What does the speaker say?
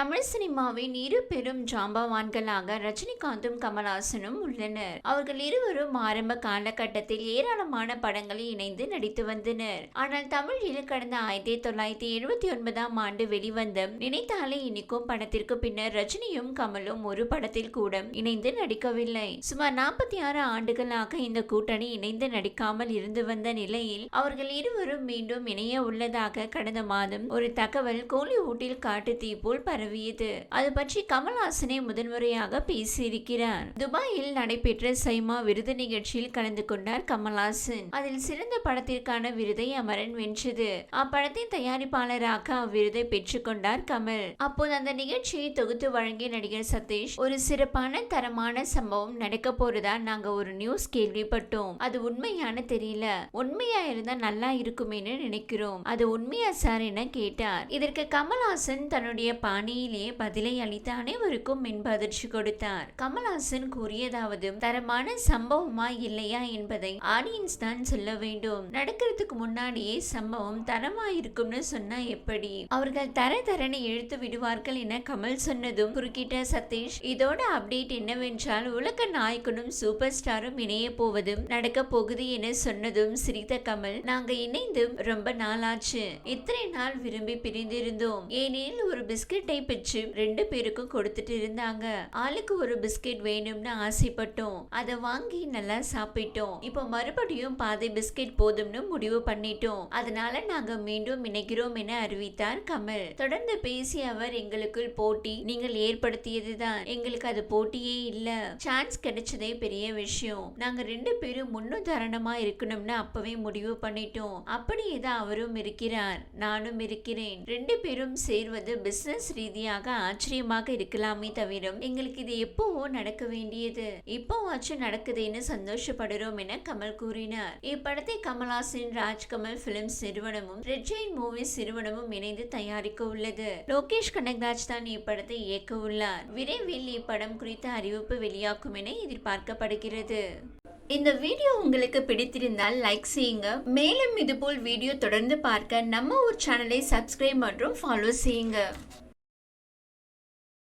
தமிழ் சினிமாவின் இரு பெரும் ஜாம்பவான்களாக ரஜினிகாந்தும் கமல்ஹாசனும் உள்ளனர். அவர்கள் இருவரும் ஆரம்ப காலகட்டத்தில் ஏராளமான படங்களில் இணைந்து நடித்து வந்தனர். ஆனால் தமிழில் கடந்த ஆயிரத்தி தொள்ளாயிரத்தி எழுபத்தி ஒன்பதாம் ஆண்டு வெளிவந்த நினைத்தாலே இனிக்கும் படத்திற்கு பின்னர் ரஜினியும் கமலும் ஒரு படத்தில் கூட இணைந்து நடிக்கவில்லை. சுமார் நாற்பத்தி ஆறு ஆண்டுகளாக இந்த கூட்டணி இணைந்து நடிக்காமல் இருந்து வந்த நிலையில் அவர்கள் இருவரும் மீண்டும் இணைய உள்ளதாக கடந்த மாதம் ஒரு தகவல் கோலிவுட்டில் காட்டு தீ போல் பரவியது அது பற்றி கமல்ஹாசனே முதன்முறையாக பேசியிருக்கிறார். துபாயில் நடைபெற்ற சைமா விருது நிகழ்ச்சியில் கலந்து கொண்டார் கமல்ஹாசன். அதில் சிறந்த படத்திற்கான விருதை அமரன் வென்றது. அப்படத்தின் தயாரிப்பாளராக அவ்விருதை பெற்றுக்கொண்டார் கமல். அப்போது அந்த நிகழ்ச்சியை தொகுத்து வழங்கிய நடிகர் சதீஷ் ஒரு சிறப்பான தரமான சம்பவம் நடக்க போறதா நாங்க ஒரு நியூஸ் கேள்விப்பட்டோம். அது உண்மையான தெரியல. உண்மையா இருந்தா நல்லா இருக்குமேன்னு நினைக்கிறோம். அது உண்மையா சார் என கேட்டார். இதற்கு கமல்ஹாசன் தன்னுடைய பாணியிலே பதிலை அளித்த அனைவருக்கும் மின்பதிர்ச்சி கொடுத்தார். கமல்ஹாசன் கூறியதாவது தரமான சம்பவமா இல்லையா என்பதை ஆடியன்ஸ் தான் சொல்ல வேண்டும். நடக்கிறதுக்கு முன்னாடியே சம்பவம் தரமா இருக்கும்னு சொன்னா எப்படி? அவர்கள் தர தரனை இழுத்து விடுவார்கள் என கமல் சொன்னதும் குறுக்கிட்ட சதீஷ் இதோட அப்டேட் என்னவென்றால் உலக நாயகனும் சூப்பர் ஸ்டாரும் இணைய போவதும் நடக்க போகுது என சொன்னதும் சிரித்த கமல் நாங்க இணைந்து ரொம்ப நாளாச்சு. இத்தனை நாள் விரும்பி பிரிந்திருந்தோம். ஏனெனில் ஒரு பிஸ்கட்டை பெற்று ரெண்டு பேருக்கும் கொடுத்துட்டு இருந்தாங்க. ஆளுக்கு ஒரு பிஸ்கெட் வேணும்னு ஆசைப்பட்டோம். அதை வாங்கி நல்லா சாப்பிட்டோம். இப்போ மறுபடியும் பாதி பிஸ்கெட் போதும்னு முடிவு பண்ணிட்டோம். அதனால நாங்க மீண்டும் இணைகிறோம் என அறிவித்தார் கமல். தொடர்ந்து பேசிய அவர் எங்களுக்குள் போட்டி நீங்கள் ஏற்படுத்தியதுதான். எங்களுக்கு அது போட்டியே இல்ல. சான்ஸ் கிடைச்சதே பெரிய விஷயம். நாங்க ரெண்டு பேரும் முன்னுதாரணமா இருக்கணும்னு அப்பவே முடிவு பண்ணிட்டோம். அப்படியே தான் அவரும் இருக்கிறார். நானும் இருக்கிறேன். ரெண்டு பேரும் சேர்வது பிசினஸ் ரீதியாக ஆச்சரியமாக இருக்கலாமே தவிர எங்களுக்கு இது எப்போவோ நடக்க வேண்டியது. இப்போவாச்சும் நடக்குதுன்னு சந்தோஷப்படுறோம் என கமல் கூறினார். இப்படத்தை கமலாசின் ராஜ்கமல் பிலிம்ஸ் நிறுவனமும் ரெட் ஜெயின் மூவிஸ் நிறுவனமும் இணைந்து தயாரிக்க உள்ளது. லோகேஷ் கனகராஜ் தான் இப்படத்தை இயக்க உள்ளார். விரைவில் இப்படம் குறித்த அறிவிப்பு வெளியாகும் என எதிர்பார்க்கப்படுகிறது. இந்த வீடியோ உங்களுக்கு பிடித்திருந்தால் லைக் செய்யுங்க. மேலும் இதுபோல் வீடியோ தொடர்ந்து பார்க்க நம்ம ஒரு சேனலை சப்ஸ்கிரைப் மற்றும் ஃபாலோ செய்யுங்க.